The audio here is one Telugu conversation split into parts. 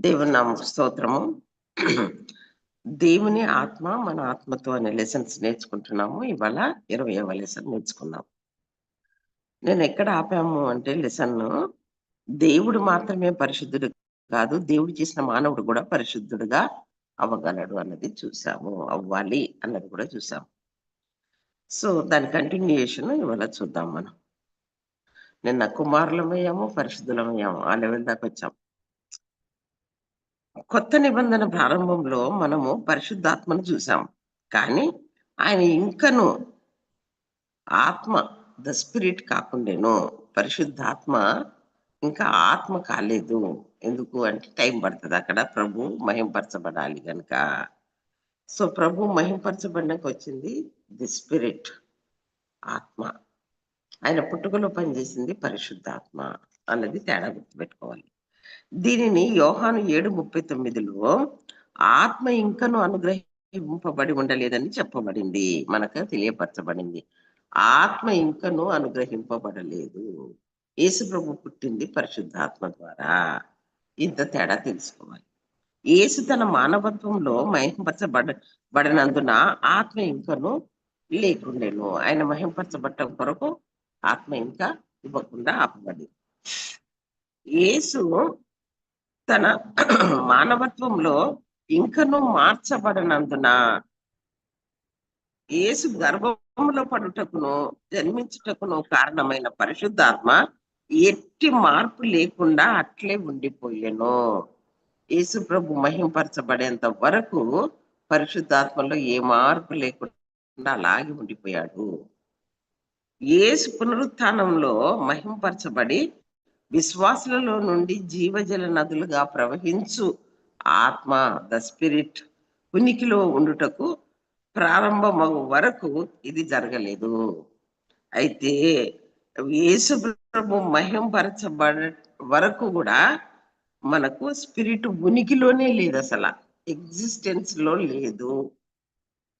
దేవుని నామ స్తోత్రము. దేవుని ఆత్మ మన ఆత్మతో అనే లెసన్స్ నేర్చుకుంటున్నాము. ఇవాళ ఇరవైవ లెసన్ నేర్చుకున్నాం నేను ఎక్కడ ఆపాము అంటే లెసన్ దేవుడు మాత్రమే పరిశుద్ధుడు కాదు దేవుడు చేసిన మానవుడు కూడా పరిశుద్ధుడుగా అవ్వగలడు అన్నది చూసాము అవ్వాలి అన్నది కూడా చూసాము. సో దాని కంటిన్యూషన్ ఇవాళ చూద్దాం మనం. నిన్న కుమారులమయ్యాము పరిశుద్ధులమయ్యాము. ఆ లెవెల్ దాకా వచ్చాము కొత్త నిబంధన ప్రారంభంలో మనము పరిశుద్ధాత్మను చూసాం. కానీ ఆయన ఇంకను ఆత్మ ద స్పిరిట్ కాకుండాను పరిశుద్ధాత్మ ఇంకా ఆత్మ కాలేదు. ఎందుకు అంటే టైం పడుతుంది అక్కడ. ప్రభు మహింపరచబడాలి కనుక సో ప్రభు మహింపరచబడినాక వచ్చింది ది స్పిరిట్ ఆత్మ. ఆయన పుట్టుకలో పనిచేసింది పరిశుద్ధాత్మ అన్నది తేడా గుర్తుపెట్టుకోవాలి. దీనిని యోహాను ఏడు ముప్పై తొమ్మిదిలో ఆత్మ ఇంకను అనుగ్రహింపబడి ఉండలేదని చెప్పబడింది. మనకు తెలియపరచబడింది. ఆత్మ ఇంకను అనుగ్రహింపబడలేదు. యేసుప్రభు పుట్టింది పరిశుద్ధాత్మ ద్వారా. ఇంత తేడా తెలుసుకోవాలి. యేసు తన మానవత్వంలో మహింపరచబడ బడినందున ఆత్మ ఇంకను లేకుండేను. ఆయన మహింపరచబడటం కొరకు ఆత్మ ఇంకా ఇవ్వకుండా ఆపబడింది. యేసు తన మానవత్వంలో ఇంకను మార్చబడినందున యేసు గర్భంలో పడుటకును జన్మించుటకును కారణమైన పరిశుద్ధాత్మ ఎట్టి మార్పు లేకుండా అట్లే ఉండిపోయాను. యేసు ప్రభు మహింపరచబడేంత వరకు పరిశుద్ధాత్మలో ఏ మార్పు లేకుండా అలాగే ఉండిపోయాడు. యేసు పునరుత్నంలో మహింపరచబడి విశ్వాసులలో నుండి జీవజల నదులుగా ప్రవహించు ఆత్మ ద స్పిరిట్ ఉనికిలో ఉండుటకు ప్రారంభమగు వరకు ఇది జరగలేదు. అయితే యేసు ప్రభు మహింపరచబడ వరకు కూడా మనకు స్పిరిట్ ఉనికిలోనే లేదు అసలు ఎగ్జిస్టెన్స్లో లేదు.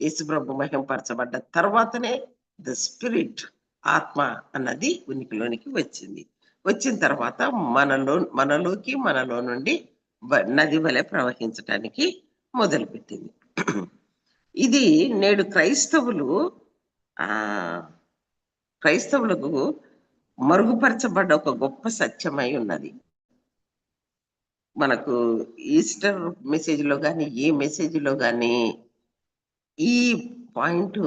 యేసు ప్రభు మహింపరచబడ్డ తర్వాతనే ద స్పిరిట్ ఆత్మ అన్నది ఉనికిలోనికి వచ్చింది. వచ్చిన తర్వాత మనలో మనలోకి మనలో నుండి నది వలె ప్రవహించటానికి మొదలుపెట్టింది. ఇది నేడు క్రైస్తవులు ఆ క్రైస్తవులకు మరుగుపరచబడ్డ ఒక గొప్ప సత్యమై ఉన్నది. మనకు ఈస్టర్ మెసేజ్లో కానీ ఏ మెసేజ్లో కానీ ఈ పాయింట్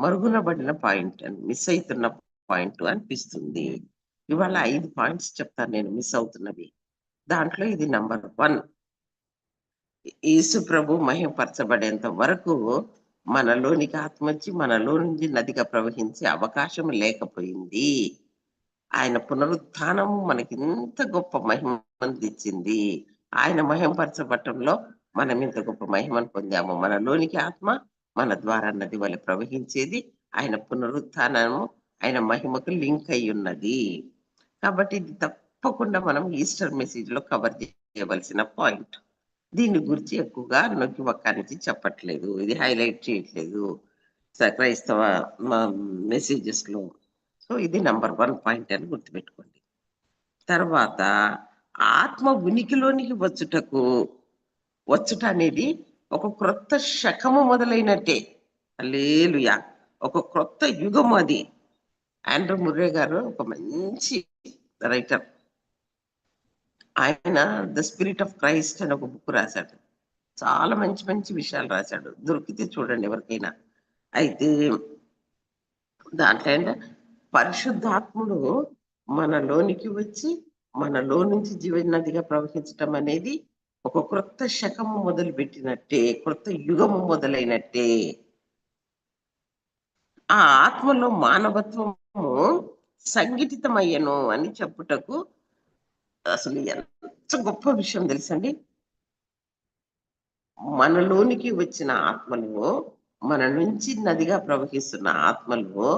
మరుగునబడిన పాయింట్ అని మిస్ అవుతున్న పాయింట్ అనిపిస్తుంది. ఇవాళ ఐదు పాయింట్స్ చెప్తాను నేను మిస్ అవుతున్నవి. దాంట్లో ఇది నంబర్ వన్. యేసు ప్రభు మహిమపరచబడేంత వరకు మనలోనికి ఆత్మ వచ్చి మనలో నుంచి నదిగా ప్రవహించే అవకాశం లేకపోయింది. ఆయన పునరుత్నము మనకి ఇంత గొప్ప మహిమను తెచ్చింది. ఆయన మహిమపరచబట్టంలో మనం ఇంత గొప్ప మహిమను పొందాము. మనలోనికి ఆత్మ మన ద్వారా నది వల్ల ప్రవహించేది ఆయన పునరుత్నము ఆయన మహిమకు లింక్ అయి ఉన్నది కాబట్టి ఇది తప్పకుండా మనం ఈస్టర్ మెసేజ్లో కవర్ చేయవలసిన పాయింట్ దీని గురించి ఎక్కువగా నొక్కి ఒక్క నుంచి చెప్పట్లేదు. ఇది హైలైట్ చేయట్లేదు. క్రైస్తవ మెసేజెస్లో. సో ఇది నంబర్ వన్ పాయింట్ అని గుర్తుపెట్టుకోండి. తర్వాత ఆత్మ ఉనికిలోనికి వచ్చుటకు వచ్చుట అనేది ఒక క్రొత్త శకము మొదలైనట్టే. లేలుయా ఒక క్రొత్త యుగం అది. ఆండ్రూ ముర్రే గారు ఒక మంచి రైటర్ ఆయన ద స్పిరిట్ ఆఫ్ క్రైస్ట్ అని ఒక బుక్ రాశాడు. చాలా మంచి మంచి విషయాలు రాశాడు. దొరికితే చూడండి ఎవరికైనా. అయితే దాంట్లో ఏంటంటే పరిశుద్ధాత్ముడు మనలోనికి వచ్చి మనలో నుంచి జీవనదిగా ప్రవహించటం అనేది ఒక క్రొత్త శకము మొదలు పెట్టినట్టే క్రొత్త యుగము మొదలైనట్టే. ఆ ఆత్మలో మానవత్వం సంఘటితమయ్యను అని చెప్పుటకు అసలు ఎంత గొప్ప విషయం తెలుసండి? మనలోనికి వచ్చిన ఆత్మలో మన నుంచి నదిగా ప్రవహిస్తున్న ఆత్మలో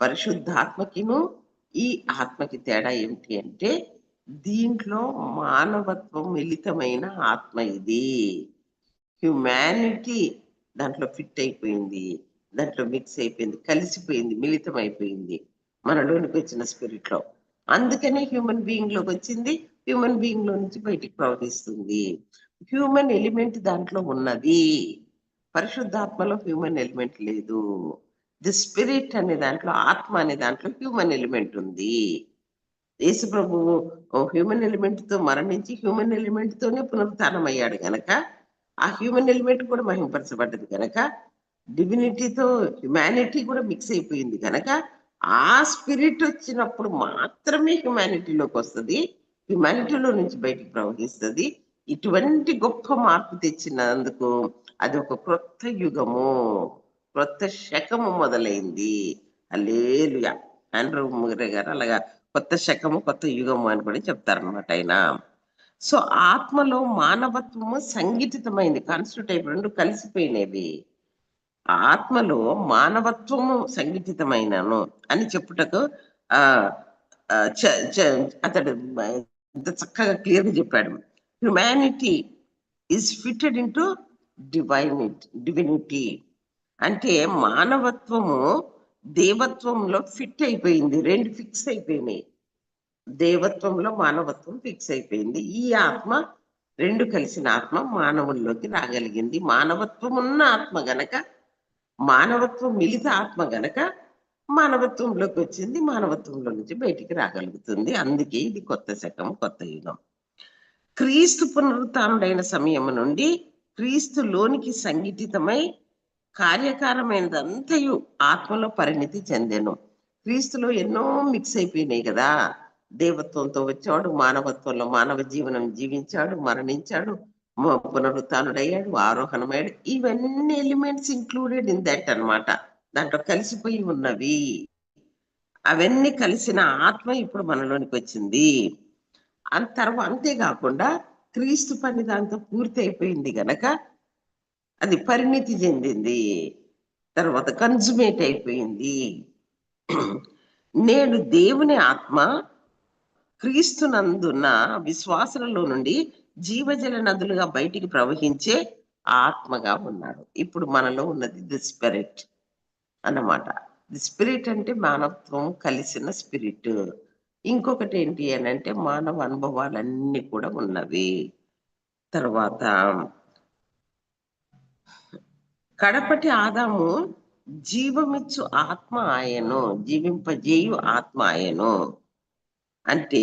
పరిశుద్ధాత్మకిను ఈ ఆత్మకి తేడా ఏమిటి అంటే దీంట్లో మానవత్వం మిళితమైన ఆత్మ ఇది. హ్యుమానిటీ దాంట్లో ఫిట్ అయిపోయింది. దాంట్లో మిక్స్ అయిపోయింది కలిసిపోయింది మిళితం అయిపోయింది మనలోనికి వచ్చిన స్పిరిట్లో. అందుకనే హ్యూమన్ బీయింగ్లోకి వచ్చింది హ్యూమన్ బీయింగ్లో నుంచి బయటికి ప్రవహిస్తుంది. హ్యూమన్ ఎలిమెంట్ దాంట్లో ఉన్నది. పరిశుద్ధాత్మలో హ్యూమన్ ఎలిమెంట్ లేదు. ది స్పిరిట్ అనే దాంట్లో ఆత్మ అనే దాంట్లో హ్యూమన్ ఎలిమెంట్ ఉంది. యేసు ప్రభువు హ్యూమన్ ఎలిమెంట్తో మరణించి హ్యూమన్ ఎలిమెంట్ తోనే పునరుత్నం అయ్యాడు గనక ఆ హ్యూమన్ ఎలిమెంట్ కూడా మహింపరచబడ్డది కనుక డివినిటీతో హ్యుమానిటీ కూడా మిక్స్ అయిపోయింది కనుక ఆ స్పిరిట్ వచ్చినప్పుడు మాత్రమే హ్యుమానిటీలోకి వస్తుంది హ్యుమానిటీలో నుంచి బయటికి ప్రవహిస్తుంది. ఇటువంటి గొప్ప మార్పు తెచ్చినందుకు అది ఒక క్రొత్త యుగము క్రొత్త శకము మొదలైంది. అల్లేలుయా ఆండ్రూ ముగ్రే గారు అలాగా కొత్త శకము కొత్త యుగము అని కూడా చెప్తారనమాట ఆయన. సో ఆత్మలో మానవత్వము సంఘటితమైంది. కాన్స్టిట్యూట్ రెండు కలిసిపోయినవి. ఆత్మలో మానవత్వము సంఘటితమైనను అని చెప్పుటకు ఆ అతడు ఎంత చక్కగా క్లియర్గా చెప్పాడు. Humanity is into divinity divinity అంటే మానవత్వము దేవత్వంలో ఫిట్ అయిపోయింది రెండు ఫిక్స్ అయిపోయినాయి. దేవత్వంలో మానవత్వం ఫిక్స్ అయిపోయింది. ఈ ఆత్మ రెండు కలిసిన ఆత్మ మానవుల్లోకి రాగలిగింది. మానవత్వం ఉన్న ఆత్మ గనక మానవత్వం మిలిత ఆత్మ గనక మానవత్వంలోకి వచ్చింది మానవత్వంలో నుంచి బయటికి రాగలుగుతుంది. అందుకే ఇది కొత్త శకం కొత్త యుగం. క్రీస్తు పునరుత్డైన సమయం నుండి క్రీస్తు లోనికి సంఘటితమై కార్యకారమైనదంతయు ఆత్మలో పరిణితి చెందాను. క్రీస్తులో ఎన్నో మిక్స్ అయిపోయినాయి కదా. దేవత్వంతో వచ్చాడు మానవత్వంలో మానవ జీవనం జీవించాడు మరణించాడు పునరుత్డయ్యాడు ఆరోహణమయ్యాడు. ఇవన్నీ ఎలిమెంట్స్ ఇంక్లూడెడ్ ఇన్ దట్ అన్నమాట. దాంట్లో కలిసిపోయి ఉన్నవి. అవన్నీ కలిసిన ఆత్మ ఇప్పుడు మనలోనికి వచ్చింది. అంత తర్వాత అంతేకాకుండా క్రీస్తు పని దాంతో పూర్తి అయిపోయింది గనక అది పరిణితి చెందింది. తర్వాత కన్జుమేట్ అయిపోయింది. నేను దేవుని ఆత్మ క్రీస్తునందున్న విశ్వాసంలో నుండి జీవజల నదులుగా బయటికి ప్రవహించే ఆత్మగా ఉన్నాడు. ఇప్పుడు మనలో ఉన్నది ది స్పిరిట్ అన్నమాట. ది స్పిరిట్ అంటే మానవత్వం కలిసిన స్పిరిట్. ఇంకొకటి ఏంటి అని అంటే మానవ అనుభవాలన్నీ కూడా ఉన్నవి. తర్వాత కడపటి ఆదాము జీవమిచ్చు ఆత్మ ఆయను జీవింపజేయు ఆత్మ ఆయను. అంటే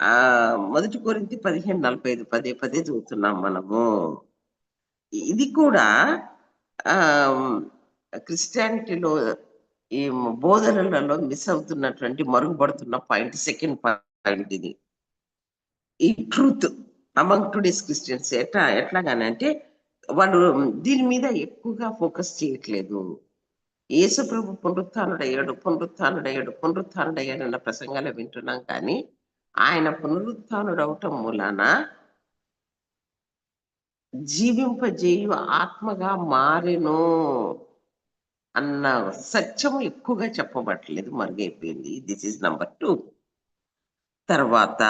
ఆ మొదటి కోరింది పదిహేను నలభై ఐదు పదే పదే చదువుతున్నాం మనము. ఇది కూడా ఆ క్రిస్టియానిటీలో ఈ బోధనలలో మిస్ అవుతున్నటువంటి మరుగుపడుతున్న పాయింట్ సెకండ్ పాయింట్ ఇది. ఈ ట్రూత్ అమంగ్ టుడేస్ క్రిస్టియన్స్ ఎట్లా ఎట్లాగానంటే వాళ్ళు దీని మీద ఎక్కువగా ఫోకస్ చేయట్లేదు. యేసు ప్రభు పునరుత్డయ్యాడు పునరుత్డయ్యాడు పునరుత్డయ్యాడు అన్న ప్రసంగాలు వింటున్నాం కానీ ఆయన పునరుత్డవటం అవటం మూలాన జీవింపజేయు ఆత్మగా మారెను అన్న సత్యం ఎక్కువగా చెప్పబట్టలేదు మరుగైపోయింది. దిస్ ఈస్ నంబర్ టూ తర్వాత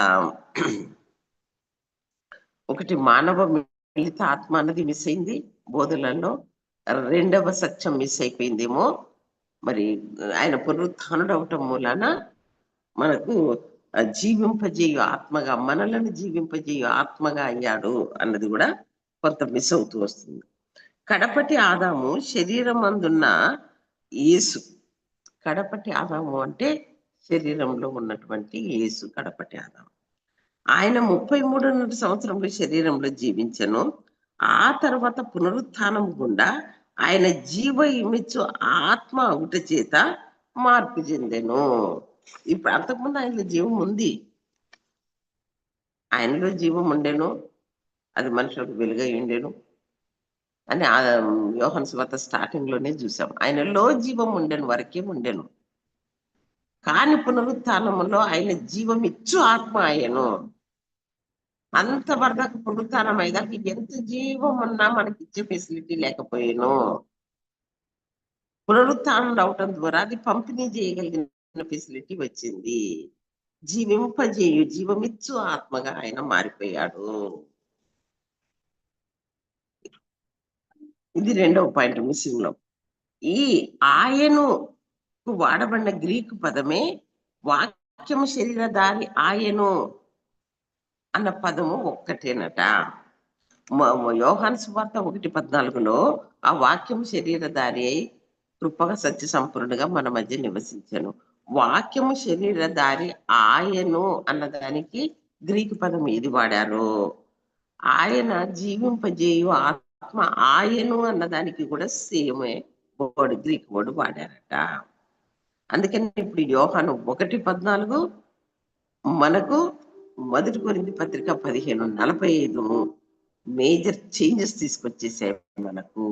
ఒకటి మానవ మిళిత ఆత్మ అన్నది మిస్ అయింది బోధలలో రెండవ సత్యం మిస్ అయిపోయిందేమో. మరి ఆయన పునరుత్డవటం మూలాన మనకు జీవింపజేయు ఆత్మగా మనలను జీవింపజేయు ఆత్మగా అయ్యాడు అన్నది కూడా కొంత మిస్ అవుతూ వస్తుంది. కడపటి ఆదాము శరీరం అందున్న యేసు. కడపటి ఆదాము అంటే శరీరంలో ఉన్నటువంటి యేసు కడపటి ఆదాము. ఆయన ముప్పై మూడున్నర సంవత్సరంలో శరీరంలో జీవించను. ఆ తర్వాత పునరుత్థానం గుండా ఆయన జీవ ఇమిచ్చు ఆత్మ అవుట చేత మార్పు చెందెను. ఇప్పుడు అంతకుముందు ఆయనలో జీవం ఉంది. ఆయనలో జీవం ఉండేను. అది మనుషులకు వెలుగై ఉండేను. అని ఆ యోహన్ స్వాత స్టార్టింగ్లోనే చూసాం. ఆయనలో జీవం ఉండేను వరకే ఉండేను. కాని పునరుత్నములో ఆయన జీవం ఇచ్చు ఆత్మ ఆయను అంత వరదాకా పునరుత్నం అయ్యాక ఎంత జీవం ఉన్నా మనకి ఇచ్చే ఫెసిలిటీ లేకపోయాను. పునరుత్నం అవటం ద్వారా అది పంపిణీ చేయగలిగిన ఫెసిలిటీ వచ్చింది. జీవింపజేయు జీవమిచ్చు ఆత్మగా ఆయన మారిపోయాడు. ఇది రెండవ పాయింట్ మిస్సింగ్లో ఈ ఆయను వాడబడిన గ్రీకు పదమే వాక్యము శరీరధారి ఆయను అన్న పదము ఒక్కటేనట. యోహాన్ సువార్త ఒకటి పద్నాలుగులో ఆ వాక్యం శరీరధారి అయి కృపగా సత్య సంపూర్ణగా మన మధ్య నివసించను. వాక్యము శరీరధారి ఆయను అన్నదానికి గ్రీకు పదం ఏది వాడారు? ఆయన జీవింపజేయు ఆత్మ ఆయను అన్నదానికి కూడా సేమే వర్డ్ గ్రీక్ వర్డ్ వాడారట. అందుకని ఇప్పుడు యోహాను ఒకటి పద్నాలుగు మనకు మొదటి కొరింది పత్రిక పదిహేను నలభై ఐదు మేజర్ చేంజెస్ తీసుకొచ్చేసాయి మనకు.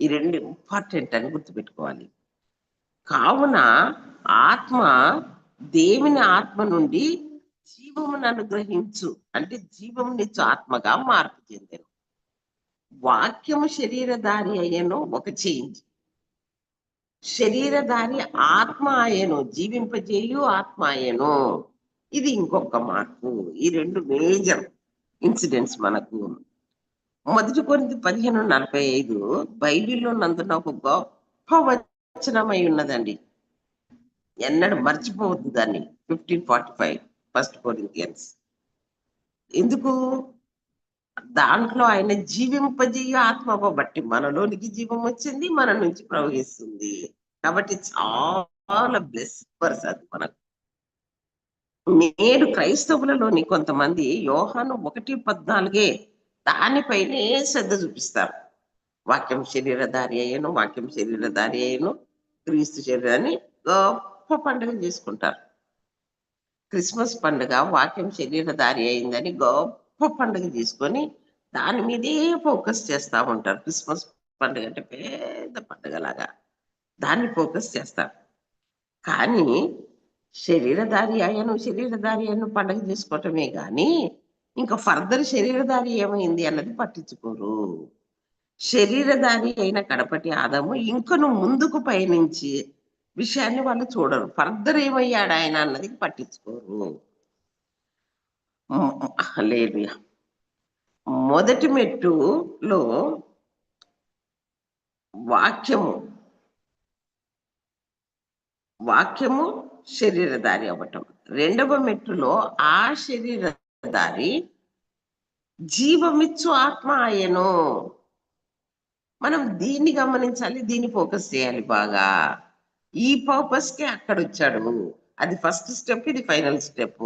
ఈ రెండు ఇంపార్టెంట్ అని గుర్తుపెట్టుకోవాలి. కావున ఆత్మ దేవుని ఆత్మ నుండి జీవమును అనుగ్రహించు. అంటే జీవమునిచ్చు ఆత్మగా మార్పు చెందాను. వాక్యము శరీరధారి అయ్యను ఒక చేంజ్. శరీరధారి ఆత్మ అయ్యను జీవింపజేయు ఆత్మ అయ్యను. ఇది ఇంకొక మార్పు. ఈ రెండు మేజర్ ఇన్సిడెంట్స్ మనకు. మొదటి కొరింది పదిహేను నలభై ఐదు బైబిల్లో నందున ఒక గొప్ప వచనమై ఉన్నదండి. ఎన్నడూ మర్చిపోవద్దు దాన్ని. Fifteen forty five first Corinthians. ఎందుకు? దాంట్లో ఆయన జీవింపజేయ ఆత్మ బట్టి మనలోనికి జీవం వచ్చింది మన నుంచి ప్రవహిస్తుంది. కాబట్టి చాలా బ్లెస్ పర్స్ అది మనకు. నేడు క్రైస్తవులలోని కొంతమంది యోహాను ఒకటి పద్నాలుగే దానిపైనే శ్రద్ధ చూపిస్తారు. వాక్యం శరీరధారి అయ్యను వాక్యం శరీరధారి అయ్యను క్రీస్తు శరీరాన్ని గొప్ప పండుగ చేసుకుంటారు. క్రిస్మస్ పండుగ వాక్యం శరీరధారి అయిందని గొప్ప పండుగ చేసుకొని దాని మీదే ఫోకస్ చేస్తా ఉంటారు. క్రిస్మస్ పండుగ అంటే పెద్ద పండుగ లాగా దాన్ని ఫోకస్ చేస్తారు. కానీ శరీరధారి అయ్యను శరీరధారి అయ్యను పండుగ చేసుకోవటమే కానీ ఇంకా ఫర్దర్ శరీరధారి ఏమైంది అన్నది పట్టించుకోరు. శరీరధారి అయిన కడపటి ఆదాము ఇంకను ముందుకు పయనించి విషయాన్ని వాళ్ళు చూడరు. ఫర్దర్ ఏమయ్యాడు ఆయన అన్నది పట్టించుకోరు. లేదు మొదటి మెట్టులో వాక్యము వాక్యము శరీరధారి అవ్వటం. రెండవ మెట్టులో ఆ శరీరధారి జీవమిచ్చు ఆత్మ ఆయను. మనం దీన్ని గమనించాలి దీన్ని ఫోకస్ చేయాలి బాగా. ఈ పర్పస్కి అక్కడ వచ్చాడు అది ఫస్ట్ స్టెప్ ఇది ఫైనల్ స్టెప్.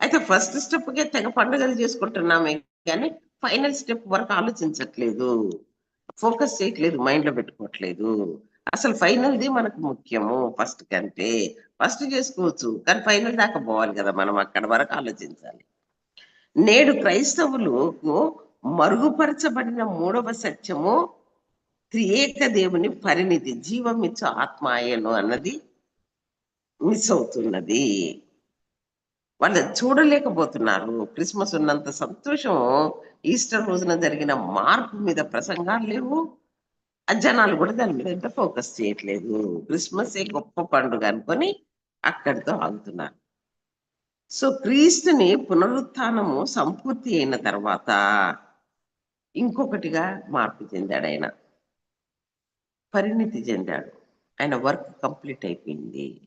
అయితే ఫస్ట్ స్టెప్ కే తెగ పండుగలు చేసుకుంటున్నామే కానీ ఫైనల్ స్టెప్ వరకు ఆలోచించట్లేదు. ఫోకస్ చేయట్లేదు మైండ్లో పెట్టుకోవట్లేదు. అసలు ఫైనల్ ది మనకు ముఖ్యము ఫస్ట్ కంటే. ఫస్ట్ చేసుకోవచ్చు కానీ ఫైనల్ దాకా పోవాలి కదా మనం అక్కడ వరకు ఆలోచించాలి. నేడు క్రైస్తవులకు మరుగుపరచబడిన మూడవ సత్యము త్రియేక దేవుని పరిణితి. జీవమిచ్చు ఆత్మాయను అన్నది మిస్ అవుతున్నది. వాళ్ళు చూడలేకపోతున్నారు. క్రిస్మస్ ఉన్నంత సంతోషం ఈస్టర్ రోజున జరిగిన మార్పు మీద ప్రసంగాలు లేవు. ఆ జనాలు కూడా దాని మీద ఎంత ఫోకస్ చేయట్లేదు. క్రిస్మస్ ఏ గొప్ప పండుగ అనుకొని అక్కడితో ఆగుతున్నారు. సో క్రీస్తుని పునరుత్నము సంపూర్తి అయిన తర్వాత ఇంకొకటిగా మార్పు చెందాడు ఆయన. పరిణితి చెందాడు. ఆయన వర్క్ కంప్లీట్ అయిపోయింది.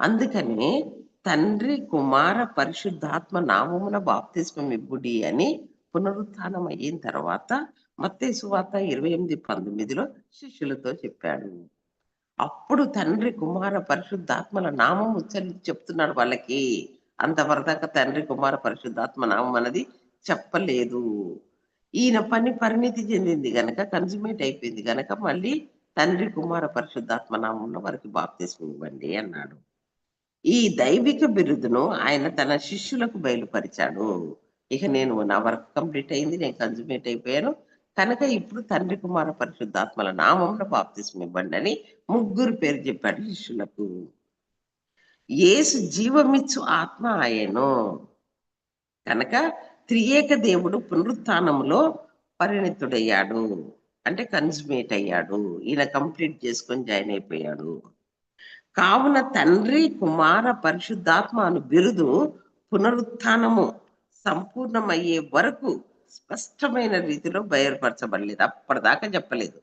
అందుకని తండ్రి కుమార పరిశుద్ధాత్మ నామమున బాప్తిస్మం ఇబ్బుడి అని పునరుత్నం అయిన తర్వాత మత్తే సువార్త ఇరవై ఎనిమిది పంతొమ్మిదిలో శిష్యులతో చెప్పాడు. అప్పుడు తండ్రి కుమార పరిశుద్ధాత్మల నామం ఉచ్చరించి చెప్తున్నాడు వాళ్ళకి. అంతవరదాకా తండ్రి కుమార పరిశుద్ధాత్మ నామం అనేది చెప్పలేదు. ఈయన పని పరిణితి చెందింది గనక కన్సుమేట్ అయిపోయింది గనక మళ్ళీ తండ్రి కుమార పరిశుద్ధాత్మ నామంలో వారికి బాప్తిస్మం ఇవ్వండి అన్నాడు. ఈ దైవిక బిరుదును ఆయన తన శిష్యులకు బయలుపరిచాడు. ఇక నేను నా వర్క్ కంప్లీట్ అయింది నేను కన్సుమేట్ అయిపోయాను. కనుక ఇప్పుడు తండ్రి కుమార పరిశుద్ధాత్మల నామంలో బాప్తిస్మం ఇవ్వండి అని ముగ్గురు పేరు చెప్పాడు శిష్యులకు. ఏసు జీవమిచ్చు ఆత్మ ఆయను కనుక త్రియేక దేవుడు పునరుత్థానంలో పరిణితుడయ్యాడు. అంటే కన్సుమేట్ అయ్యాడు ఈయన కంప్లీట్ చేసుకొని జాయిన్ అయిపోయాడు. కావున తండ్రి కుమార పరిశుద్ధాత్మ అను బిరుదు పునరుత్నము సంపూర్ణమయ్యే వరకు స్పష్టమైన రీతిలో బయలుపరచబడలేదు. అప్పటిదాకా చెప్పలేదు.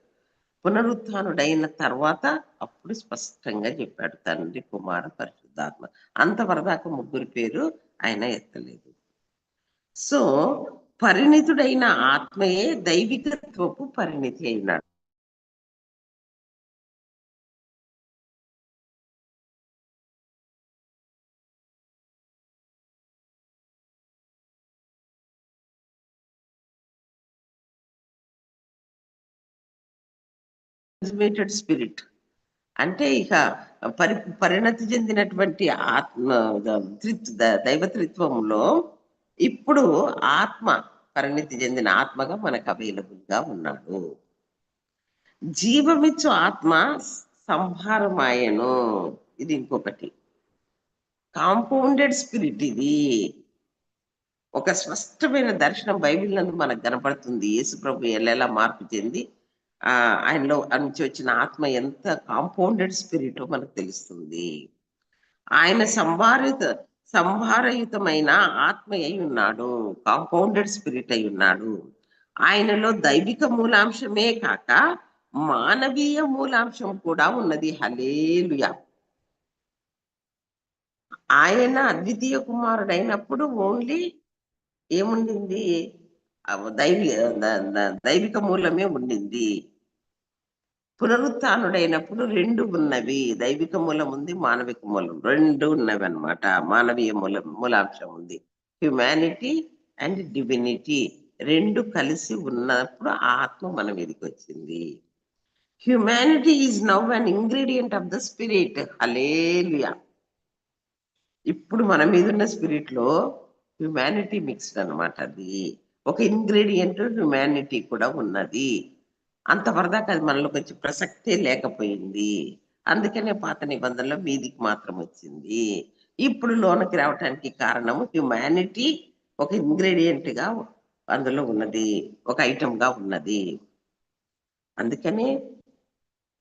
పునరుత్డైన తర్వాత అప్పుడు స్పష్టంగా చెప్పాడు తండ్రి కుమార పరిశుద్ధాత్మ. అంతవరదాకా ముగ్గురి పేరు ఆయన ఎత్తలేదు. సో పరిణితుడైన ఆత్మయే దైవికత్వపు పరిణితి అయినాడు. స్పిరిట్ అంటే ఇక పరి పరిణతి చెందినటువంటి ఆత్మ త్రిత్ దైవత్రిత్వంలో ఇప్పుడు ఆత్మ పరిణితి చెందిన ఆత్మగా మనకు అవైలబుల్గా ఉన్నాడు. జీవమిచ్చు ఆత్మ సంహారమాయను ఇది ఇంకొకటి. కాంపౌండెడ్ స్పిరిట్ ఇది. ఒక స్పష్టమైన దర్శనం బైబిల్ నందు మనకు కనపడుతుంది. యేసు ప్రభు ఎలా మార్పు చెంది ఆ ఆయనలో నుంచి వచ్చిన ఆత్మ ఎంత కాంపౌండెడ్ స్పిరిటో మనకు తెలుస్తుంది. ఆయన సంభారిత సంహారయుతమైన ఆత్మ అయి ఉన్నాడు కాంపౌండెడ్ స్పిరిట్ అయి ఉన్నాడు. ఆయనలో దైవిక మూలాంశమే కాక మానవీయ మూలాంశం కూడా ఉన్నది. హలేలుయా ఆయన అద్వితీయ కుమారుడు అయినప్పుడు ఓన్లీ ఏముండింది? దైవి దైవిక మూలమే ఉండింది. పునరుత్డైనప్పుడు రెండు ఉన్నవి. దైవిక మూలం ఉంది మానవిక మూలం. రెండు ఉన్నవి అనమాట మానవీయ మూలం మూలాంశం ఉంది. హ్యుమానిటీ అండ్ డివినిటీ రెండు కలిసి ఉన్నప్పుడు ఆత్మ మన మీదకి వచ్చింది. Humanity is now an ingredient of the spirit hallelujah ఇప్పుడు మన మీద ఉన్న స్పిరిట్లో హ్యుమానిటీ మిక్స్డ్ అనమాట అది. ఒక ఇంగ్రీడియంట్ హ్యుమానిటీ కూడా ఉన్నది. అంతవరదాకా అది మనలోకి వచ్చి ప్రసక్తే లేకపోయింది. అందుకనే పాత నిబంధనలో మీదికి మాత్రం వచ్చింది. ఇప్పుడు లోనకి రావటానికి కారణము హ్యుమానిటీ ఒక ఇంగ్రీడియంట్గా అందులో ఉన్నది ఒక ఐటమ్గా ఉన్నది. అందుకనే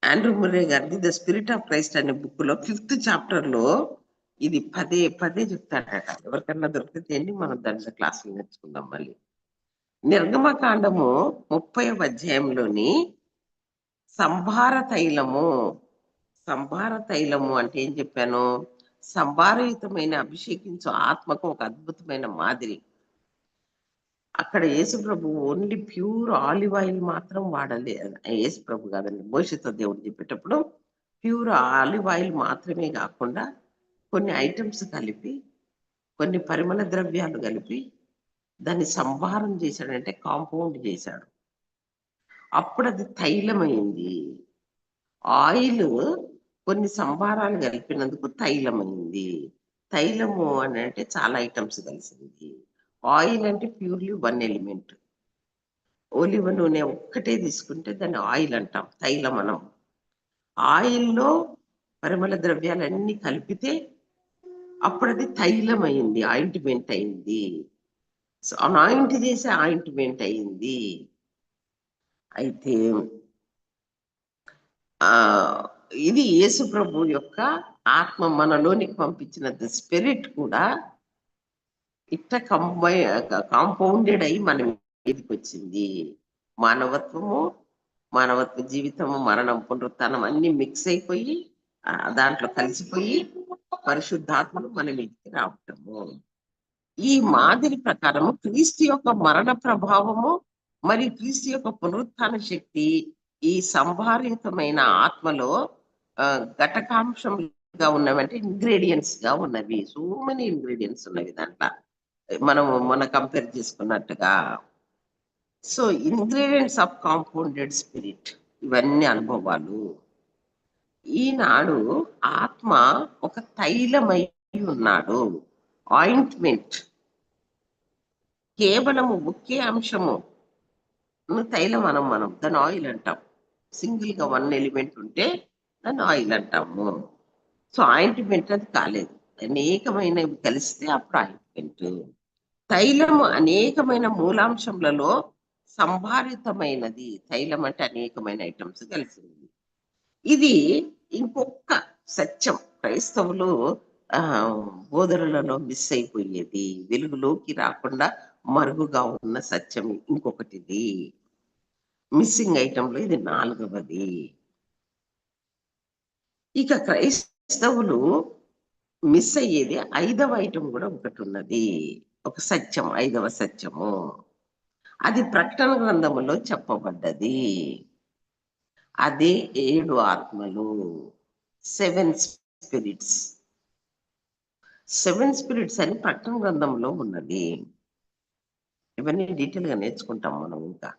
ఆండ్రూ మురే గారిది ద స్పిరిట్ ఆఫ్ క్రైస్ట్ అనే బుక్లో ఫిఫ్త్ చాప్టర్లో ఇది పదే పదే చెప్తాడట. ఎవరికన్నా దొరికితే మనం దాంట్లో క్లాసులు నేర్చుకుందాం మళ్ళీ. నిర్గమకాండము ముప్పై అధ్యాయంలోని సంభార తైలము సంభార తైలము అంటే ఏం చెప్పాను? సంభారయుతమైన అభిషేకించు ఆత్మకు ఒక అద్భుతమైన మాదిరి. అక్కడ యేసుప్రభు ఓన్లీ ప్యూర్ ఆలివ్ ఆయిల్ మాత్రం వాడాలి. యేసుప్రభు కాదండి భవిష్యత్తు దేవుడు చెప్పేటప్పుడు ప్యూర్ ఆలివ్ ఆయిల్ మాత్రమే కాకుండా కొన్ని ఐటమ్స్ కలిపి కొన్ని పరిమళ ద్రవ్యాలు కలిపి దాన్ని సంభారం చేశాడంటే కాంపౌండ్ చేశాడు. అప్పుడు అది తైలమైంది. ఆయిల్ కొన్ని సంభారాలు కలిపినందుకు తైలమైంది. తైలము అని అంటే చాలా ఐటమ్స్ కలిసింది. ఆయిల్ అంటే ప్యూర్లీ వన్ ఎలిమెంట్. ఒలివ నూనె ఒక్కటే తీసుకుంటే దాన్ని ఆయిల్ అంటాం తైలం మనం ఆయిల్లో పరిమళ ద్రవ్యాలన్నీ కలిపితే అప్పుడు అది తైలమైంది ఆయింట్మెంట్ అయింది. అనాయింట్ చేసే ఆయింట్మెంట్ అయింది. అయితే ఆ ఇది యేసు ప్రభు యొక్క ఆత్మ మనలోనికి పంపించిన స్పిరిట్ కూడా ఇట్ట కంబై కాంపౌండెడ్ అయి మన మీదకి వచ్చింది. మానవత్వము మానవత్వ జీవితము మరణం పునరుత్నం అన్ని మిక్స్ అయిపోయి దాంట్లో కలిసిపోయి పరిశుద్ధాత్మను మన మీదకి రావటము. ఈ మాదిరి ప్రకారము క్రీస్తు యొక్క మరణ ప్రభావము మరియు క్రీస్తు యొక్క పునరుత్న శక్తి ఈ సంభారితమైన ఆత్మలో ఘటకాంశంగా ఉన్నవంటే ఇంగ్రీడియంట్స్గా ఉన్నవి. సో మెనీ ఇంగ్రీడియంట్స్ ఉన్నవి దాంట్లో. మనం మన కంపేర్ చేసుకున్నట్టుగా. So ingredients of compounded spirit ఇవన్నీ అనుభవాలు. ఈనాడు ఆత్మ ఒక తైలమై ఉన్నాడు. ఆయింట్మెంట్ కేవలము ఒకే అంశము. తైలం మనం మనం. దాని ఆయిల్ అంటాం. సింగిల్గా వన్ ఎలిమెంట్ ఉంటే దాన్ని ఆయిల్ అంటాము. సో ఆయింట్మెంట్ అది కాలేదు. అనేకమైనవి కలిస్తే అప్పుడు ఆయింట్మెంట్ తైలము అనేకమైన మూలాంశములలో సంభారితమైనది. తైలం అంటే అనేకమైన ఐటమ్స్ కలిసింది ఇది ఇంకొక సత్యం. క్రైస్తవులు బోధనలలో మిస్ అయిపోయేది. వెలుగులోకి రాకుండా మరుగుగా ఉన్న సత్యం ఇంకొకటిది. మిస్సింగ్ ఐటెంలో ఇది నాలుగవది. ఇక క్రైస్తవులు మిస్ అయ్యేది ఐదవ ఐటమ్ కూడా ఒకటి ఉన్నది ఒక సత్యం ఐదవ సత్యము. అది ప్రకటన గ్రంథములో చెప్పబడ్డది. అదే ఏడు ఆత్మలు సెవెన్ స్పిరిట్స్ సెవెన్ స్పిరిట్స్ అని ప్రకటన గ్రంథంలో ఉన్నది. ఇవన్నీ డీటెయిల్గా నేర్చుకుంటాం మనం ఇంకా.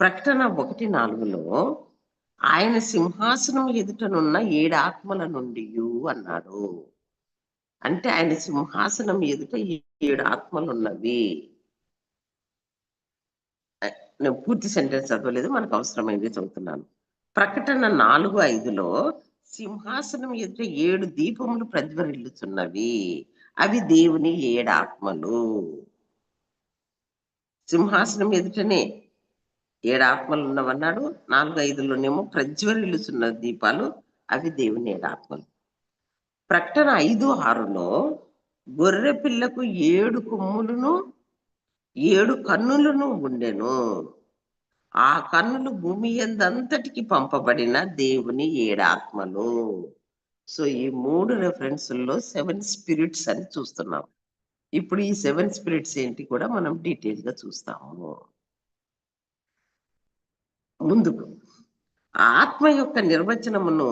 ప్రకటన ఒకటి నాలుగులో ఆయన సింహాసనం ఎదుటనున్న ఏడు ఆత్మల నుండి అన్నాడు. అంటే ఆయన సింహాసనం ఎదుట ఏడు ఆత్మలు ఉన్నవి. నేను పూర్తి సెంటెన్స్ చదవలేదు మనకు అవసరమైంది చదువుతున్నాను. ప్రకటన నాలుగు ఐదులో సింహాసనం ఎదుట ఏడు దీపములు ప్రజ్వరిల్లుతున్నవి అవి దేవుని ఏడు ఆత్మలు సింహాసనం ఎదుటనే ఏడు ఆత్మలు ఉన్నవన్నాడు. నాలుగు ఐదులోనేమో ప్రజ్వరిల్లుతున్న దీపాలు అవి దేవుని ఏడు ఆత్మలు ప్రకటన ఐదు ఆరులో గొర్రె పిల్లకు ఏడు కొమ్ములను ఏడు కన్నులను ఉండెను. ఆ కన్నులు భూమి ఎందంతటికి పంపబడిన దేవుని ఏడు ఆత్మలు సో ఈ మూడు రెఫరెన్సుల్లో సెవెన్ స్పిరిట్స్ అని చూస్తున్నాం. ఇప్పుడు ఈ సెవెన్ స్పిరిట్స్ ఏంటి కూడా మనం డీటెయిల్గా చూస్తాము. ముందుకు ఆత్మ యొక్క నిర్వచనమును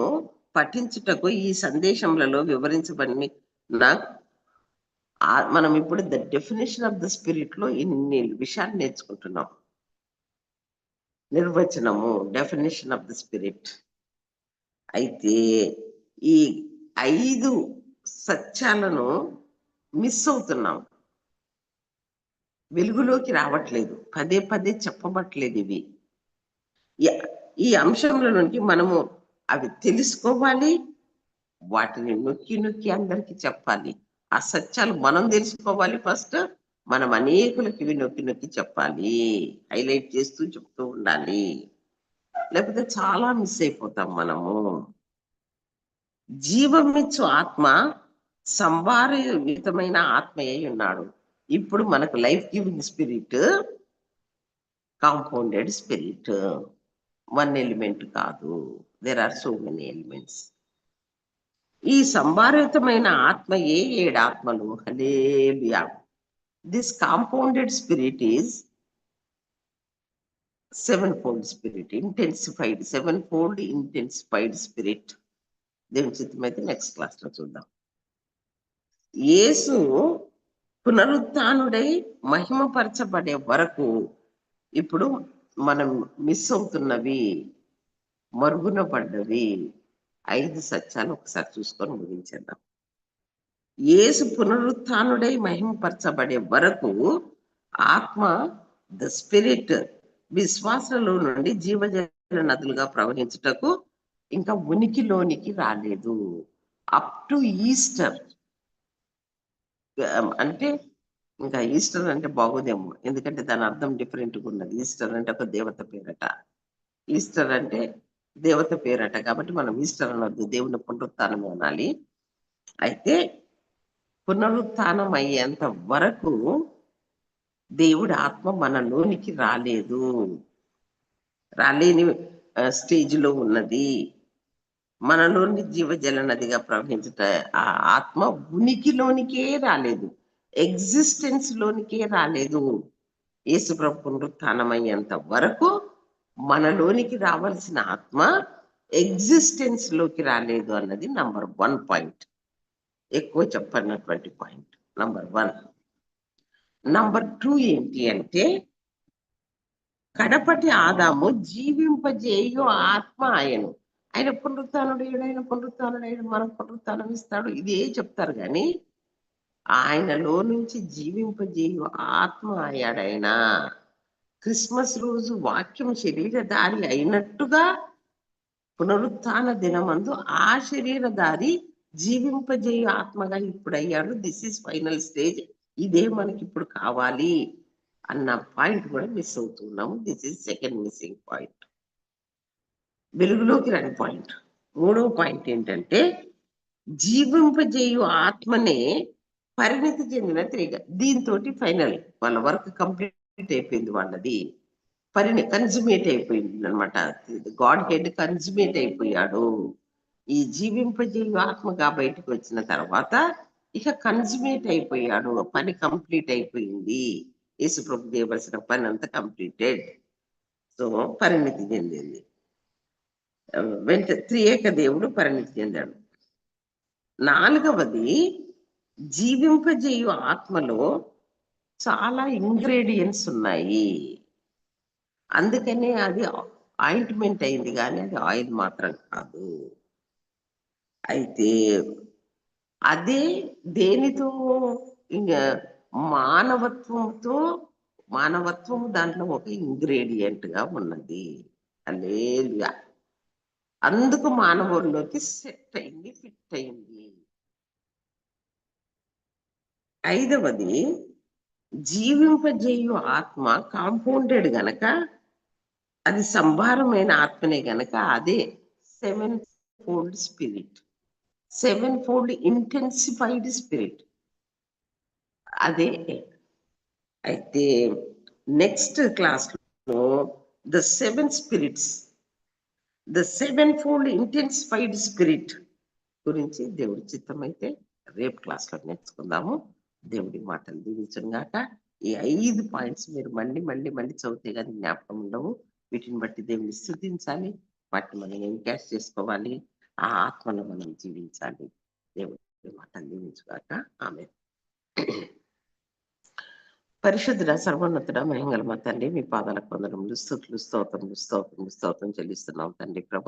పఠించుటకు ఈ సందేశములలో వివరించబడిన మనం ఇప్పుడు ద డెఫినేషన్ ఆఫ్ ద స్పిరిట్లో ఇన్ని విషయాలు నేర్చుకుంటున్నాం. నిర్వచనము డెఫినేషన్ ఆఫ్ ద స్పిరిట్ అయితే ఈ ఐదు సత్యాలను మిస్ అవుతున్నాం. వెలుగులోకి రావట్లేదు. పదే పదే చెప్పబట్లేదు ఇవి. ఈ అంశంలో నుండి మనము అవి తెలుసుకోవాలి. వాటిని నొక్కి నొక్కి అందరికి చెప్పాలి. ఆ సత్యాలు మనం తెలుసుకోవాలి ఫస్ట్. మనం అనేకులకి ఇవి నొక్కి నొక్కి చెప్పాలి హైలైట్ చేస్తూ చెప్తూ ఉండాలి. లేకపోతే చాలా మిస్ అయిపోతాం మనము. జీవమిచ్చు ఆత్మ సంవారయుతమైన ఆత్మ అయి ఉన్నాడు. ఇప్పుడు మనకు life giving spirit compounded spirit. One element కాదు. There are so many elements ఈ సంభారితమైన ఆత్మ ఏ ఏడు This compounded this compounded spirit is seven fold spirit intensified seven fold intensified spirit దేవుని చిత్తమైతే నెక్స్ట్ క్లాస్లో చూద్దాం. యేసు పునరుత్డై మహిమపరచబడే వరకు ఇప్పుడు మనం మిస్ అవుతున్నవి మరుగున పడ్డవి ఐదు సత్యాలు ఒకసారి చూసుకొని ముగించేద్దాం. యేసు పునరుత్డై మహిమపరచబడే వరకు ఆత్మ ద స్పిరిట్ విశ్వాసంలో నుండి జీవజల నదులుగా ప్రవహించుటకు ఇంకా ఉనికిలోనికి రాలేదు. Up to Easter. అంటే ఇంకా ఈస్టర్ అంటే బాగోదేమో. ఎందుకంటే దాని అర్థం డిఫరెంట్గా ఉన్నది. ఈస్టర్ అంటే ఒక దేవత పేరట. ఈస్టర్ అంటే దేవత పేరట. కాబట్టి మనం ఈస్టర్ అనొద్దు. దేవుని పునరుత్నం అనాలి. అయితే పునరుత్నం అయ్యేంత వరకు దేవుడి ఆత్మ మనలోనికి రాలేదు. రాలేని స్టేజ్లో ఉన్నది. మనలోని జీవజల నదిగా ప్రవహించట ఆ ఆత్మ ఉనికిలోనికే రాలేదు. ఎగ్జిస్టెన్స్ లోనికే రాలేదు. యేసుప్రభు పునరుత్నమయ్యేంత వరకు మనలోనికి రావాల్సిన ఆత్మ ఎగ్జిస్టెన్స్లోకి రాలేదు అన్నది నంబర్ వన్ పాయింట్. ఎక్కువ చెప్పన్నటువంటి point number one number two ఏంటి అంటే కడపటి ఆదాము జీవింపజేయు ఆత్మ ఆయను. ఆయన పునరుత్నుడు ఆయన పునరుత్నుడు ఆయన మనం పునరుత్నం ఇస్తాడు. ఇదే చెప్తారు కానీ ఆయనలో నుంచి జీవింపజేయు ఆత్మ అయ్యాడైనా క్రిస్మస్ రోజు వాక్యం శరీరధారి అయినట్టుగా పునరుత్న దినమందు ఆ శరీరధారి జీవింపజేయు ఆత్మగా ఇప్పుడు అయ్యాడు దిస్ ఈస్ ఫైనల్ స్టేజ్ ఇదే మనకి ఇప్పుడు కావాలి అన్న పాయింట్ కూడా మిస్ అవుతున్నాము. This is second missing point వెలుగులోకి రాని పాయింట్ మూడవ పాయింట్ ఏంటంటే జీవింపజేయు ఆత్మనే పరిణతి చెందిన త్రిగ దీంతో ఫైనల్ వాళ్ళ వర్క్ కంప్లీట్ అయిపోయింది వాళ్ళది. పరిణ కన్జ్యూమేట్ అయిపోయింది అనమాట గాడ్ హెడ్ కన్జ్యూమేట్ అయిపోయాడు. ఈ జీవింపజీవి ఆత్మగా బయటకు వచ్చిన తర్వాత ఇక కన్జ్యూమేట్ అయిపోయాడు. పని కంప్లీట్ అయిపోయింది. యేసుప్రభు చేయవలసిన పని అంతా కంప్లీటెడ్ సో పరిణితి చెందింది. వెంట త్రియేక దేవుడు పరిణితి చెందాడు. నాలుగవది జీవింపజేయు ఆత్మలో చాలా ఇంగ్రీడియంట్స్ ఉన్నాయి. అందుకనే అది ఆయింట్మెంట్ అయింది కానీ అది ఆయిల్ మాత్రం కాదు. అయితే అదే దేనితో? ఇంకా మానవత్వంతో మానవత్వం దాంట్లో ఒక ఇంగ్రీడియంట్గా ఉన్నది. అలేలుగా అందుకు మానవుల్లోకి సెట్ అయింది ఫిట్ అయింది. ఐదవది జీవింపజేయు ఆత్మ కాంపౌండెడ్ గనక అది సంభారమైన ఆత్మనే గనక అదే seven fold spirit. Seven fold intensified spirit అదే అయితే నెక్స్ట్ క్లాస్లో the seven spirits the seven fold intensified spirit గురించి దేవుడి చిత్తం అయితే రేపు క్లాస్లో నేర్చుకుందాము. దేవుడి మాటలు దీవించుగాక ఈ ఐదు పాయింట్స్ మీరు మళ్ళీ మళ్ళీ మళ్ళీ చదివితే కానీ జ్ఞాపకం ఉండవు. వీటిని బట్టి దేవుని స్థుతించాలి. వాటిని మనం ఎన్కాష్ చేసుకోవాలి? ఆ ఆత్మలో మనం జీవించాలి. దేవుడి మాటలు దీవించుగాక ఆమె పరిశుద్ధుడ సర్వోన్నతుడ మహింగల మా తండ్రి మీ పాదాల కొందరములు స్థుతులు స్తోత్రములు స్తోత్రములు స్తోత్రం చెల్లిస్తున్నాం తండ్రి ప్రభ.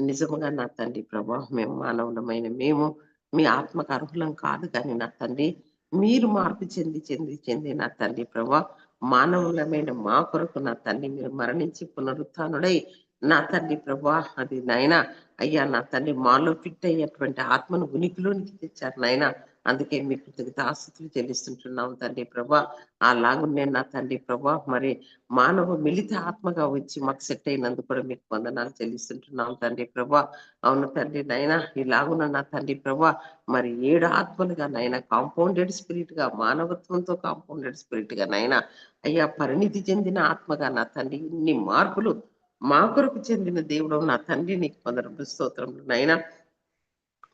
నిజముగా నా తండ్రి ప్రభ మేము మానవులమైన మేము మీ ఆత్మకు అర్హులం కాదు కానీ నా తండ్రి మీరు మార్పు చెంది చెంది చెంది నా తండ్రి ప్రభా. మానవులమైన మా కొరకు నా తండ్రి మీరు మరణించి పునరుత్డై నా తండ్రి ప్రభా అది నాయన. అయ్యా నా తండ్రి మాలో ఫిట్ అయ్యేటువంటి ఆత్మను ఉనికిలోనికి తెచ్చారు నాయన. అందుకే మీ కృతజ్ఞత ఆస్తులు చెల్లిస్తుంటున్నాం తండ్రి ప్రభా. అలాగున్నే నా తండ్రి ప్రభా. మరి మానవ మిళిత ఆత్మగా వచ్చి మాకు సెట్ అయినందుకు కూడా మీకు వందనాలు చెల్లిస్తుంటున్నాం తండ్రి ప్రభా. అవును తండ్రి నైనా ఇలాగున్న నా తండ్రి ప్రభా. మరి ఏడు ఆత్మలుగా నైనా కాంపౌండెడ్ స్పిరిట్గా మానవత్వంతో కాంపౌండెడ్ స్పిరిట్గా నైనా అయ్యా పరిణితి చెందిన ఆత్మగా నా తండ్రి ఇన్ని మార్పులు మా కొరకు చెందిన దేవుడు నా తండ్రి నీకు కొందరు స్తోత్రములు. నైనా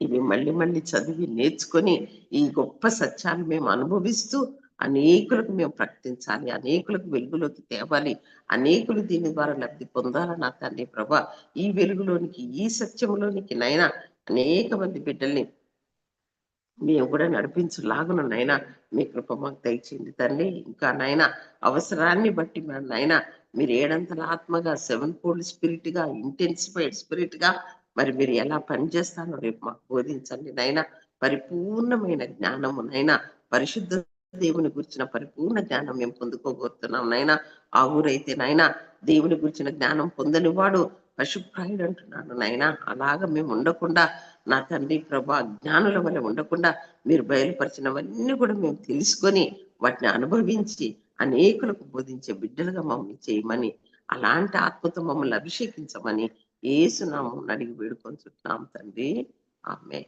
ఇవి మళ్ళీ మళ్ళీ చదివి నేర్చుకొని ఈ గొప్ప సత్యాన్ని మేము అనుభవిస్తూ అనేకులకు మేము ప్రకటించాలి అనేకులకు వెలుగులోకి తేవాలి అనేకులు దీని ద్వారా లబ్ధి పొందాలని నా తండ్రి ప్రభా ఈ వెలుగులోనికి ఈ సత్యంలోనికి నైనా అనేక మంది బిడ్డల్ని మేము కూడా నడిపించులాగున నైనా మీ కృప మాకు దయచేయండి తండ్రి. ఇంకా నైనా అవసరాన్ని బట్టి మన నైనా మీరు ఏడంతల ఆత్మగా సెవెన్ ఫోల్డ్ స్పిరిట్గా ఇంటెన్సిఫైడ్ స్పిరిట్గా మరి మీరు ఎలా పనిచేస్తారో రేపు మాకు బోధించండి. నైనా పరిపూర్ణమైన జ్ఞానము నైనా పరిశుద్ధ దేవుని గురించిన పరిపూర్ణ జ్ఞానం మేము పొందుకోబోతున్నాం. నైనా ఆ ఊరైతే నైనా దేవుని గురించిన జ్ఞానం పొందని వాడు పశుప్రాయుడు అంటున్నాను. నైనా అలాగ మేము ఉండకుండా నా తండ్రి ప్రభా జ్ఞానుల వల్ల ఉండకుండా మీరు బయలుపరిచినవన్నీ కూడా మేము తెలుసుకొని వాటిని అనుభవించి అనేకులకు బోధించే బిడ్డలుగా మమ్మల్ని చేయమని అలాంటి ఆత్మతో మమ్మల్ని అభిషేకించమని ఏసునామం అడిగి వేడుకొని చుట్టాం తండ్రి. ఆమె